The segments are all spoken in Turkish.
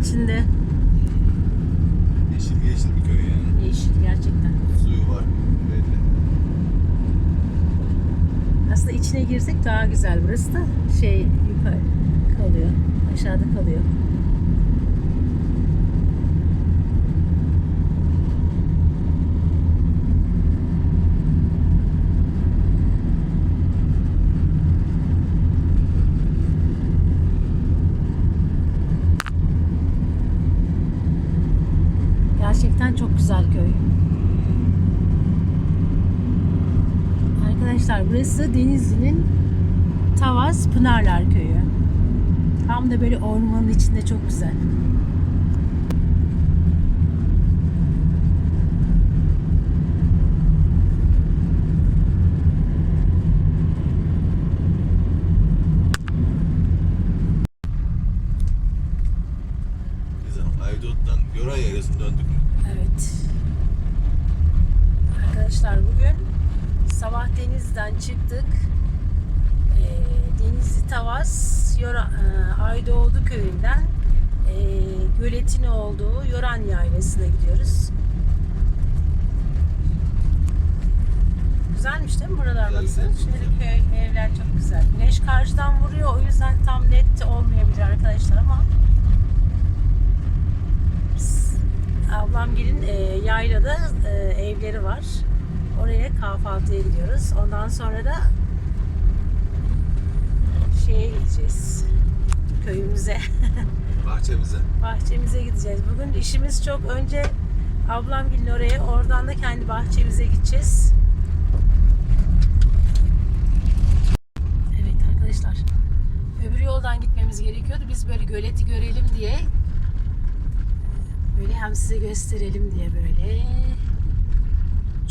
içinde. Yeşil yeşil bir köy yani. Yeşil gerçekten. Suyu var belli. Aslında içine girsek daha güzel. Burası da şey yukarı kalıyor. Aşağıda kalıyor. Gerçekten çok güzel köy. Arkadaşlar burası Denizli'nin Tavas Pınarlar Köyü. Tam da böyle ormanın içinde çok güzel. Biz Aydut'tan Yoray Yaylası'na döndük mü? Evet. Arkadaşlar bugün sabah denizden çıktık. Ee, Denizli Tavas Yora, e, Aydoğdu köyünden e, göletin olduğu Yoran Yaylası'na gidiyoruz. Güzelmiş değil mi buralar Şöyle güzel. köy, evler çok güzel. Güneş karşıdan vuruyor o yüzden tam net olmayabilir arkadaşlar ama Ablamgil'in e, yaylada e, evleri var. Oraya kahvaltıya gidiyoruz. Ondan sonra da şeye gideceğiz. Köyümüze, Bahçemize. bahçemize gideceğiz. Bugün işimiz çok. Önce ablamgilin oraya, oradan da kendi bahçemize gideceğiz. Evet arkadaşlar. Öbür yoldan gitmemiz gerekiyordu. Biz böyle göleti görelim diye Böyle hem size gösterelim diye böyle.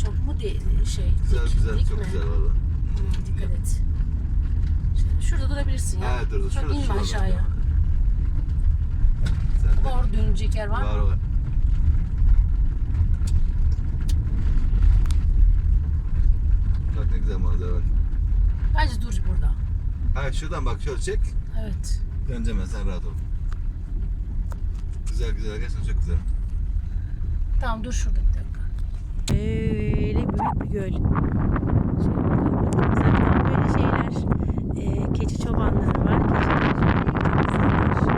Çok mu değil şey? Güzel dik, güzel dik çok mi? güzel valla. Hmm, dikkat et. Şöyle, şurada durabilirsin ya. Ha dur dur. Çok Şurada, inme şurada. aşağıya. Doğru dönecek yer var mı? Var var. Bak ne güzel manzara var. Bence dur burada. Ha şuradan bak şöyle çek. Evet. Döneceğim ben sen rahat ol. Güzel güzel gerçekten çok güzel. Tamam dur şurada Böyle büyük bir göl. Şöyle bakalım. Zaten böyle şeyler e, keçi çobanları var. Keçiler çok güzeller.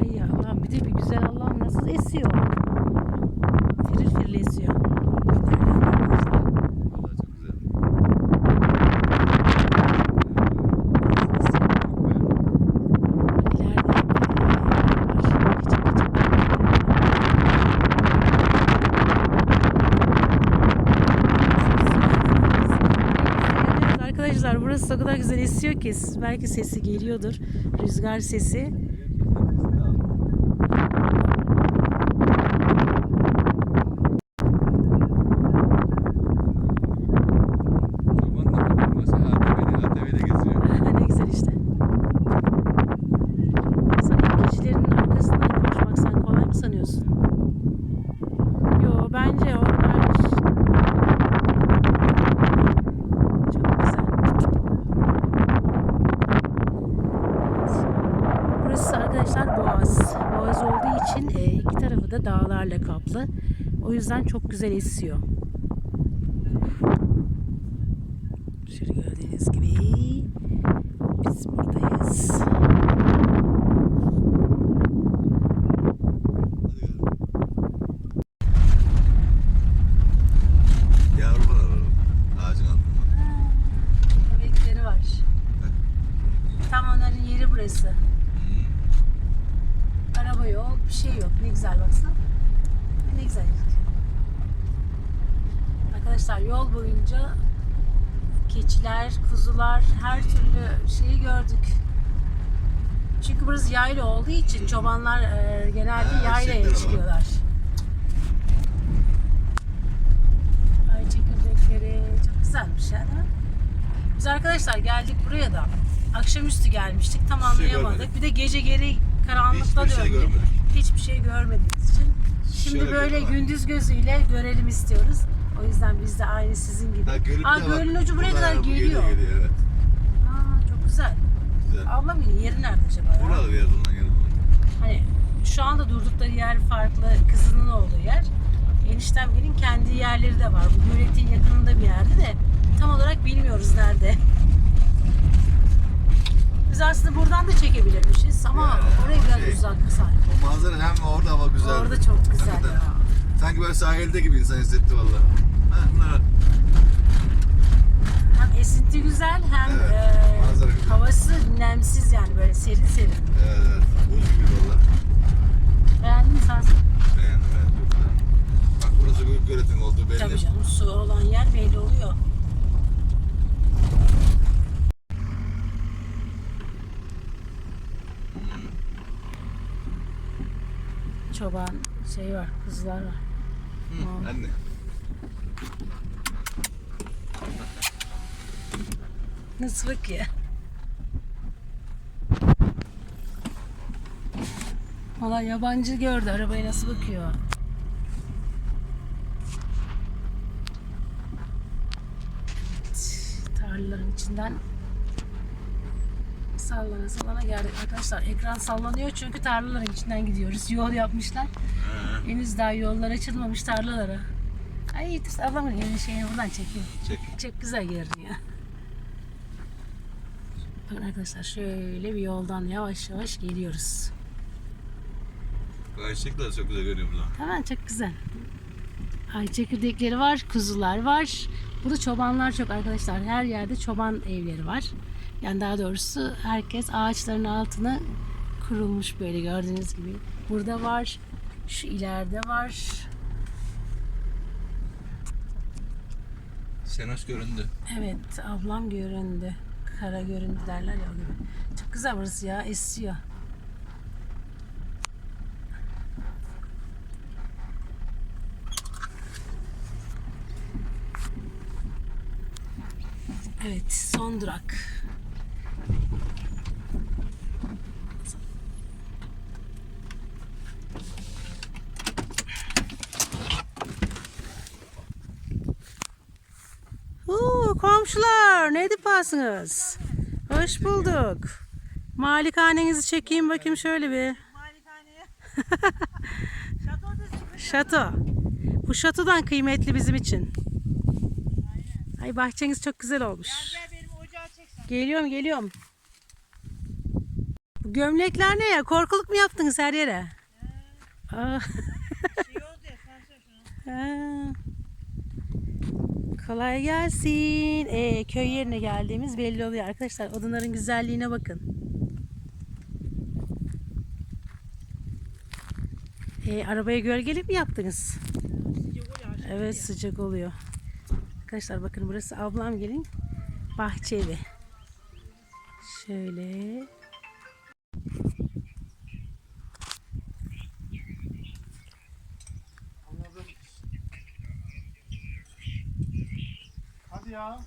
Ay ya Allah bir de bir güzel Allah'ım nasıl esiyor. Firil firil esiyor. Vallahi çok güzel. İleride hep, e, var. Küçük küçük Evet Arkadaşlar burası o kadar güzel esiyor ki belki sesi geliyordur. Rüzgar sesi. Çoban da burada mesela ATV'de, ATV'de geziyor. ne güzel işte. Sana keçilerin arkasından koşmak sen kolay mı sanıyorsun? Yo bence onlar çok güzel. Burası arkadaşlar Boğaz. Boğaz olduğu için e, iki tarafı da dağlarla kaplı. O yüzden çok güzel esiyor. Şöyle gördüğünüz gibi biz buradayız. Burası. Araba yok, bir şey yok. Ne güzel baksana. Ne güzel. Arkadaşlar yol boyunca keçiler, kuzular, her türlü şeyi gördük. Çünkü burası yayla olduğu için çobanlar e, genelde Ha, yaylaya var. çıkıyorlar. Ay çekirdekleri çok güzelmiş mi? Biz arkadaşlar geldik buraya da akşamüstü gelmiştik tam şey anlayamadık. bir de gece geri karanlıkta Hiçbir şey döndük. görmedik. Hiçbir şey görmediğimiz için. Şimdi Şöyle böyle bir- gündüz gözüyle görelim istiyoruz. O yüzden biz de aynı sizin gibi. Ha, Aa, de bak, gölün ucu buraya buradan kadar bu geliyor. geliyor evet. Aa, çok güzel. Güzel. ablamın yeri nerede acaba? ya? Buralı bir yer bundan yeri. Hani şu anda durdukları yer farklı, kızının olduğu yer. Eniştemgilin kendi yerleri de var. Bu Gölet'in yakınında bir yerde de tam olarak bilmiyoruz nerede. Biz aslında buradan da çekebilirmişiz ama Ya, oraya biraz şey, uzak sanki. O manzara hem orada hava güzel. Orada çok güzel Hakikaten. ya. Sanki böyle sahilde gibi insan hissetti valla. Hem esinti güzel hem Evet, e, güzel. havası nemsiz yani böyle serin serin. evet, evet. Buz gibi valla. Beğendin mi sen? Beğendim evet. Çok güzel. Bak burası Gök Gölet'in olduğu belli. Tabii canım su olan yer belli oluyor. Çoban şey var, kızlar var. Hı, anne. Nasıl bakıyor? Valla yabancı gördü arabaya nasıl bakıyor. Evet, Tarlaların içinden sallana sallana geldik arkadaşlar. Ekran sallanıyor çünkü tarlaların içinden gidiyoruz. Yol yapmışlar. Ha, Henüz daha yollar açılmamış tarlalara. Ay ablamın yeni şeyini buradan çekeyim. çek. Çok güzel görünüyor. Bakın arkadaşlar şöyle bir yoldan yavaş yavaş geliyoruz. Ayçiçekler çok güzel görünüyor burada. Tamam çok güzel. Ay çekirdekleri var, kuzular var. Burada çobanlar çok arkadaşlar. Her yerde çoban evleri var. Yani daha doğrusu herkes ağaçların altına kurulmuş böyle gördüğünüz gibi. Burada var. Şu ileride var. Senoş göründü. Evet ablam göründü. Kara göründü derler ya o gibi. Çok güzel burası ya esiyor. Evet son durak. Oo, komşular ne dipasınız? Hoş bulduk. Malikanenizi çekeyim bakayım şöyle bir. Şato. Bu şatodan kıymetli bizim için. Ay bahçeniz çok güzel olmuş. Geliyorum geliyorum. Bu gömlekler ne ya? Korkuluk mu yaptınız her yere? Aa, Şey oldu ya sen. Kolay gelsin. Ee, köy yerine geldiğimiz belli oluyor arkadaşlar. Odunların güzelliğine bakın. Ee, arabaya gölgeli mi yaptınız? Evet sıcak oluyor. Arkadaşlar bakın burası ablam gelin bahçe evi. Şöyle. Hadi ya.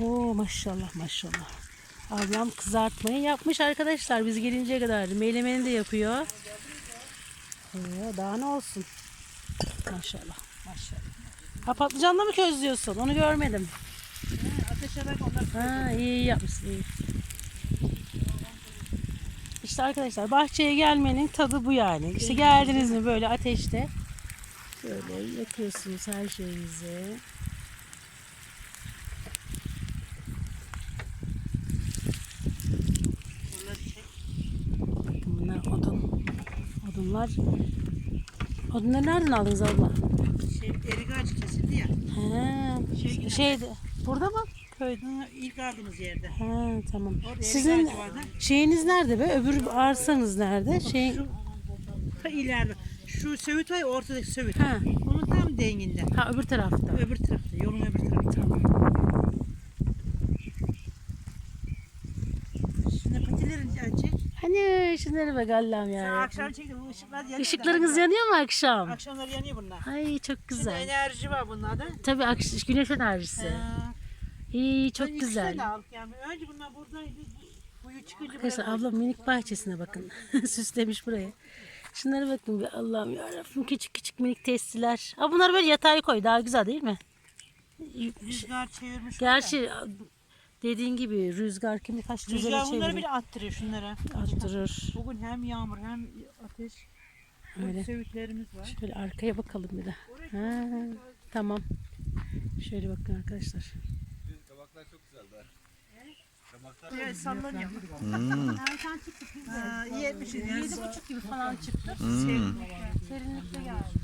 Oo maşallah maşallah. Ablam kızartmayı yapmış arkadaşlar biz gelinceye kadar. Melemeni de yapıyor. Oo, daha ne olsun. Maşallah maşallah. Ha patlıcanla mı közlüyorsun? Onu görmedim. Ederek onlar Ha iyi iyi yapmışsın iyi. İşte arkadaşlar bahçeye gelmenin tadı bu yani. İşte geldiniz mi böyle ateşte şöyle yakıyorsunuz her şeyinizi. Bakın bunlar odun. Odunlar. Odunları nereden aldınız abla? Şey, erik ağacı kesildi ya. He. Şey- Şeyde. Burada mı? Köyde. İlk aldığımız yerde. He tamam. Orada Sizin şeyiniz nerede be? Öbür arsanız nerede? Şey. Ta ileride. Şu Söğüt var ya ortadaki Söğüt. Ha. Onun tam denginde. Ha öbür tarafta. Öbür tarafta. Yolun öbür tarafta. Şimdi patilerin çek. Hani şunları bak Allah'ım Sen ya. akşam çektin. Bu ışıklar yanıyor. Işıklarınız da. yanıyor mu akşam? Akşamları yanıyor bunlar. Ay çok Şimdi güzel. enerji var bunlarda. Tabii akş- güneş enerjisi. Ha. İyi Ben çok ikisini güzel. aldık yani. Önce bunlar buradaydı. Kuyu çıkınca Arkadaşlar ablam minik bahçesine bakın. Süslemiş burayı. Şunlara bakın bir Allah'ım yarabbim. Küçük küçük minik testiler. Aa, bunlar böyle yatağa koy. Daha güzel değil mi? Rüzgar çevirmiş. Gerçi dediğin gibi rüzgar kimi kaç Rüzgar bunları bile attırıyor şunlara. Attırır. Bugün hem yağmur hem ateş. Öyle. Söğütlerimiz var. Şöyle arkaya bakalım bir de. Ha, tamam. Şöyle bakın arkadaşlar. Kabaklar çok güzel be. Evet sallanıyor. Erken çıktık biz Ha, iyi etmişiz. Yedi buçuk gibi falan çıktık. Hmm. Serinlikte geldik.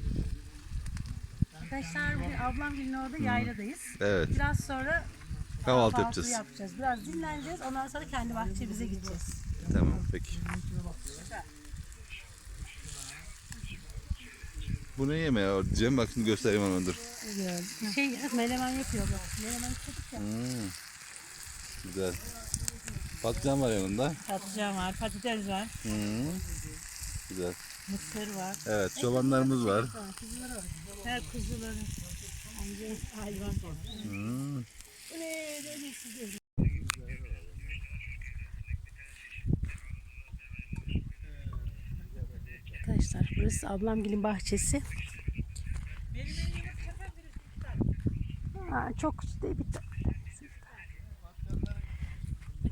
Arkadaşlar bugün ablam gelin orada yayladayız. Evet. Biraz sonra Kahvaltı yapacağız. yapacağız. Biraz dinleneceğiz. Ondan sonra kendi bahçemize gideceğiz. Tamam peki. Bu ne yeme ya? Cem bak şimdi göstereyim onu dur. Şey melemen yapıyor bu. Melemen yapıyorduk ya. Hmm. Güzel. Patlıcan var yanında. Patlıcan var, patates var, Hmm. Güzel. mısır var. Evet çobanlarımız var. Her kuzuları. Hayvan. Hmm. Arkadaşlar burası ablamgilin bahçesi. Aa, çok değil bir tane.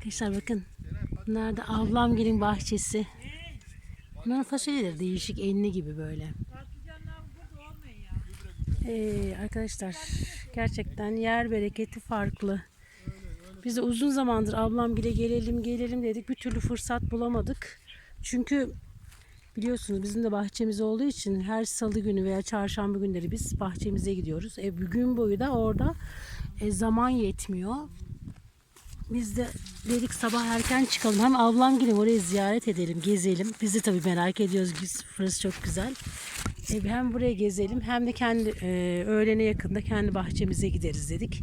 Arkadaşlar bakın. Bunlar da ablamgilin bahçesi. Bunların fasulyeleri değişik enli gibi böyle. Ee, arkadaşlar gerçekten yer bereketi farklı. Biz de uzun zamandır ablam bile gelelim gelelim dedik. Bir türlü fırsat bulamadık. Çünkü biliyorsunuz bizim de bahçemiz olduğu için her salı günü veya çarşamba günleri biz bahçemize gidiyoruz. E, gün boyu da orada e, zaman yetmiyor. Biz de dedik sabah erken çıkalım. Hem ablam gelin orayı ziyaret edelim, gezelim. Biz de tabii merak ediyoruz. Burası çok güzel. E, hem buraya gezelim hem de kendi e, öğlene yakında kendi bahçemize gideriz dedik.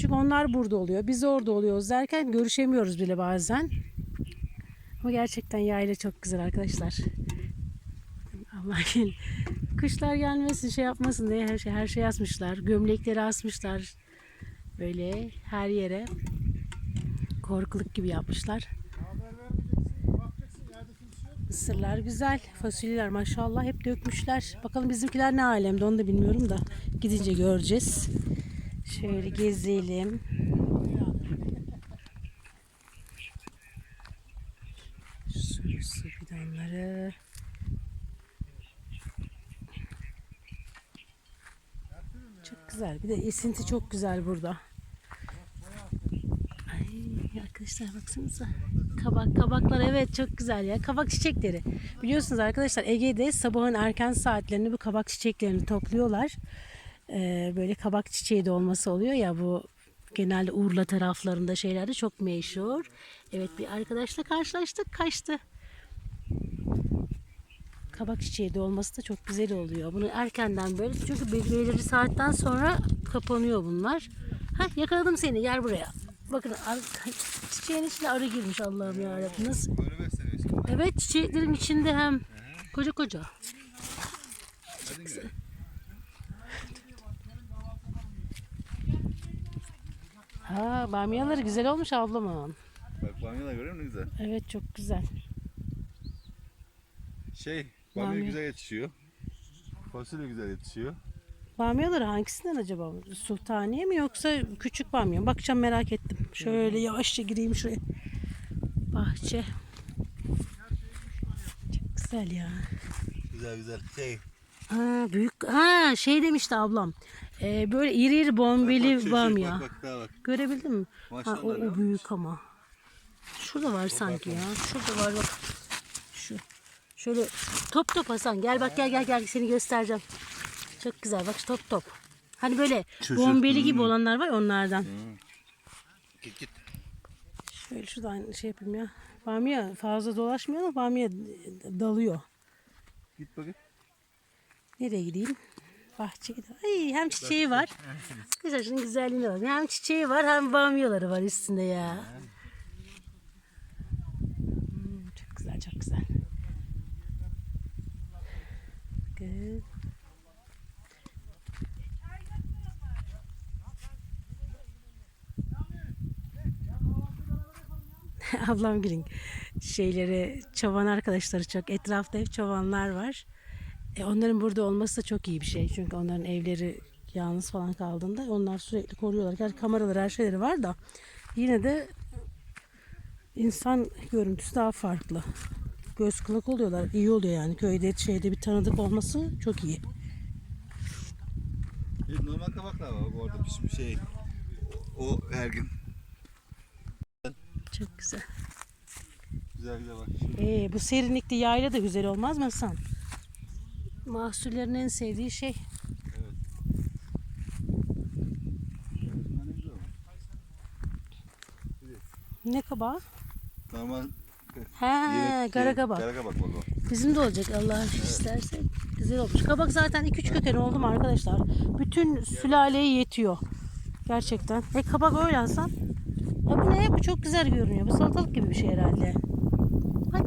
Çünkü onlar burada oluyor. Biz orada oluyoruz derken görüşemiyoruz bile bazen. Ama gerçekten yayla çok güzel arkadaşlar. Allah gel. Kışlar gelmesin şey yapmasın diye her şey her şey asmışlar. Gömlekleri asmışlar. Böyle her yere korkuluk gibi yapmışlar. Mısırlar güzel. Fasulyeler maşallah hep dökmüşler. Bakalım bizimkiler ne alemde onu da bilmiyorum da. Gidince göreceğiz. Şöyle gezelim. Su, su bidonları. Çok güzel. Bir de esinti çok güzel burada. Arkadaşlar baksanıza. Kabak, kabaklar evet çok güzel ya. Kabak çiçekleri. Biliyorsunuz arkadaşlar Ege'de sabahın erken saatlerinde bu kabak çiçeklerini topluyorlar. Ee, böyle kabak çiçeği de olması oluyor ya bu genelde Urla taraflarında şeylerde çok meşhur. Evet bir arkadaşla karşılaştık kaçtı. Kabak çiçeği de olması da çok güzel oluyor. Bunu erkenden böyle çünkü belirli saatten sonra kapanıyor bunlar. Heh, yakaladım seni gel buraya. Bakın ar- çiçeğin içine arı girmiş Allah'ım yarabbim. Nasıl? Böyle besleniyor şimdi. Evet çiçeklerin içinde hem koca koca. Hadi. Ha bamyaları güzel olmuş ablamın. Bak bamya da görüyor musun güzel. Evet çok güzel. Şey bamya Bamya. güzel yetişiyor. Fasulye güzel yetişiyor. Bamyaları hangisinden acaba? Sultaniye mi yoksa küçük bamya mı? Bakacağım merak ettim. Şöyle yavaşça gireyim şuraya. Bahçe. Çok güzel ya. Güzel güzel. Şey. Ha, büyük ha şey demişti ablam. Ee, böyle iri iri bombeli bak, şey, şey, bamya. Bak bak daha bak. Görebildin mi? Ha, o, o büyük ama. Şurada var sanki ya. Şurada var bak. Şu. Şöyle top top Hasan. Gel bak gel gel gel seni göstereceğim. Çok güzel bak top top. Hani böyle şu. bombeli gibi Hmm. olanlar var onlardan. Git git. Şöyle şuradan şey yapayım ya. Bamya fazla dolaşmıyor ama bamya dalıyor. Git bakayım. Nereye gideyim? Bahçeye gidelim. Ay hem çiçeği var. Güzel şunun güzelliğine bak. Hem çiçeği var hem bamyaları var üstünde ya. Hmm, çok güzel çok güzel. Bakın. Ablam gülün şeyleri çoban arkadaşları çok etrafta hep çobanlar var. E, onların burada olması da çok iyi bir şey. Çünkü onların evleri yalnız falan kaldığında onlar sürekli koruyorlar. Gerçi kameraları her şeyleri var da yine de insan görüntüsü daha farklı. Göz kulak oluyorlar. İyi oluyor yani. Köyde şeyde bir tanıdık olması çok iyi. Normal kabaklar var orada bir şey. O her gün. Çok güzel. Güzel güzel bak. Ee, bu serinlikte yayla da güzel olmaz mı Hasan? Mahsullerin en sevdiği şey. Bunlar ne kabağı? Normal He, kara kabak. Kara kabak. Bizim de olacak Allah isterse. Güzel olmuş. Kabak zaten 2-3 köken oldu mu arkadaşlar? Bütün sülaleye yetiyor. Gerçekten. E kabak öyle Hasan. Ya bu ne? Bu çok güzel görünüyor. Bu salatalık gibi bir şey herhalde. Ay.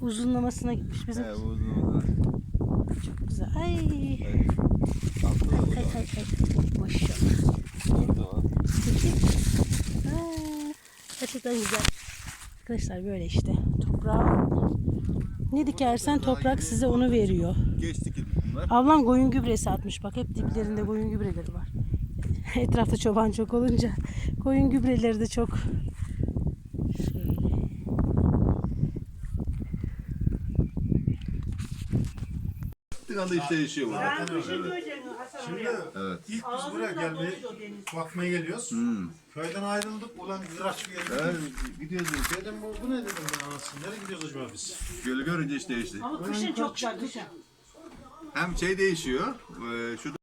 Uzunlamasına gitmiş bizim. He bu uzun uzun. Çok güzel. Ay. Evet. Da Ay burada. ay ay. Maşallah. Orada var. Gerçekten güzel. Arkadaşlar böyle işte. Toprağa ne dikersen toprak size onu veriyor. Geçti ki bunlar. Ablam koyun gübresi atmış bak hep diplerinde koyun gübreleri var. Etrafta çoban çok olunca koyun gübreleri de çok. Şöyle. Bir anda iş değişiyor burada. Bir şey Şimdi Evet. ilk biz buraya gelmeye bakmaya geliyoruz. Hmm. Köyden ayrıldık. Ulan Ziraçlı geldik. Evet, gidiyoruz. Dedim bu, bu ne dedim ben anasını. Nereye gidiyoruz acaba biz? Gölü görünce iş değişti. Ama kışın çok güzel kışın. Hem şey değişiyor. E, şu